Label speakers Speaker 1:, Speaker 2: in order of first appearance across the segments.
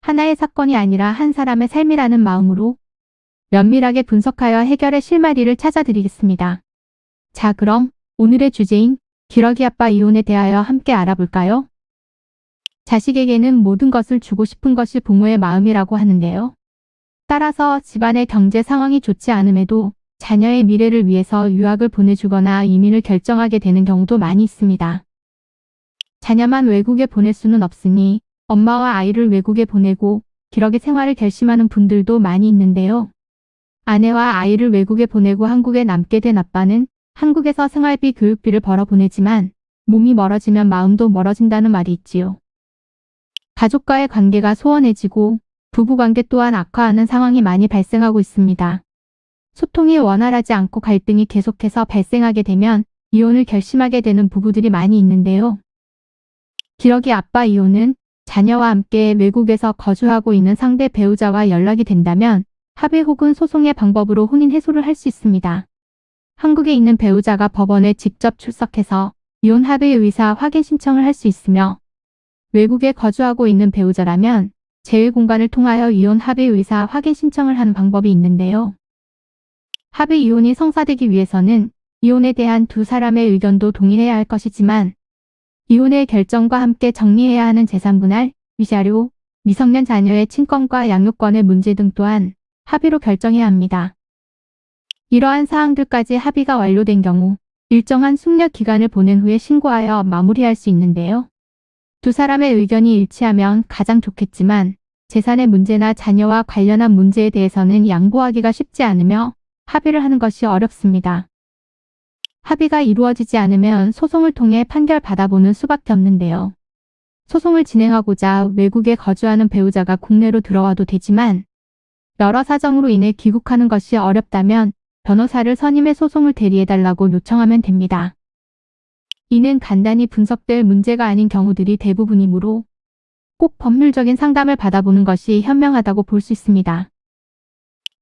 Speaker 1: 하나의 사건이 아니라 한 사람의 삶이라는 마음으로 면밀하게 분석하여 해결의 실마리를 찾아드리겠습니다. 자, 그럼 오늘의 주제인 기러기 아빠 이혼에 대하여 함께 알아볼까요? 자식에게는 모든 것을 주고 싶은 것이 부모의 마음이라고 하는데요. 따라서 집안의 경제 상황이 좋지 않음에도 자녀의 미래를 위해서 유학을 보내주거나 이민을 결정하게 되는 경우도 많이 있습니다. 자녀만 외국에 보낼 수는 없으니 엄마와 아이를 외국에 보내고 기러기 생활을 결심하는 분들도 많이 있는데요. 아내와 아이를 외국에 보내고 한국에 남게 된 아빠는 한국에서 생활비 교육비를 벌어 보내지만 몸이 멀어지면 마음도 멀어진다는 말이 있지요. 가족과의 관계가 소원해지고 부부관계 또한 악화하는 상황이 많이 발생하고 있습니다. 소통이 원활하지 않고 갈등이 계속해서 발생하게 되면 이혼을 결심하게 되는 부부들이 많이 있는데요. 기러기 아빠 이혼은 자녀와 함께 외국에서 거주하고 있는 상대 배우자와 연락이 된다면 합의 혹은 소송의 방법으로 혼인 해소를 할 수 있습니다. 한국에 있는 배우자가 법원에 직접 출석해서 이혼 합의 의사 확인 신청을 할 수 있으며 외국에 거주하고 있는 배우자라면 재외공간을 통하여 이혼 합의 의사 확인 신청을 하는 방법이 있는데요. 합의 이혼이 성사되기 위해서는 이혼에 대한 두 사람의 의견도 동일해야 할 것이지만 이혼의 결정과 함께 정리해야 하는 재산 분할, 위자료, 미성년 자녀의 친권과 양육권의 문제 등 또한 합의로 결정해야 합니다. 이러한 사항들까지 합의가 완료된 경우 일정한 숙려 기간을 보낸 후에 신고하여 마무리할 수 있는데요. 두 사람의 의견이 일치하면 가장 좋겠지만 재산의 문제나 자녀와 관련한 문제에 대해서는 양보하기가 쉽지 않으며 합의를 하는 것이 어렵습니다. 합의가 이루어지지 않으면 소송을 통해 판결 받아보는 수밖에 없는데요. 소송을 진행하고자 외국에 거주하는 배우자가 국내로 들어와도 되지만 여러 사정으로 인해 귀국하는 것이 어렵다면 변호사를 선임해 소송을 대리해달라고 요청하면 됩니다. 이는 간단히 분석될 문제가 아닌 경우들이 대부분이므로 꼭 법률적인 상담을 받아보는 것이 현명하다고 볼 수 있습니다.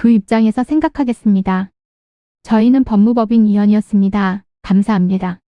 Speaker 1: 그 입장에서 생각하겠습니다. 저희는 법무법인 이현이었습니다. 감사합니다.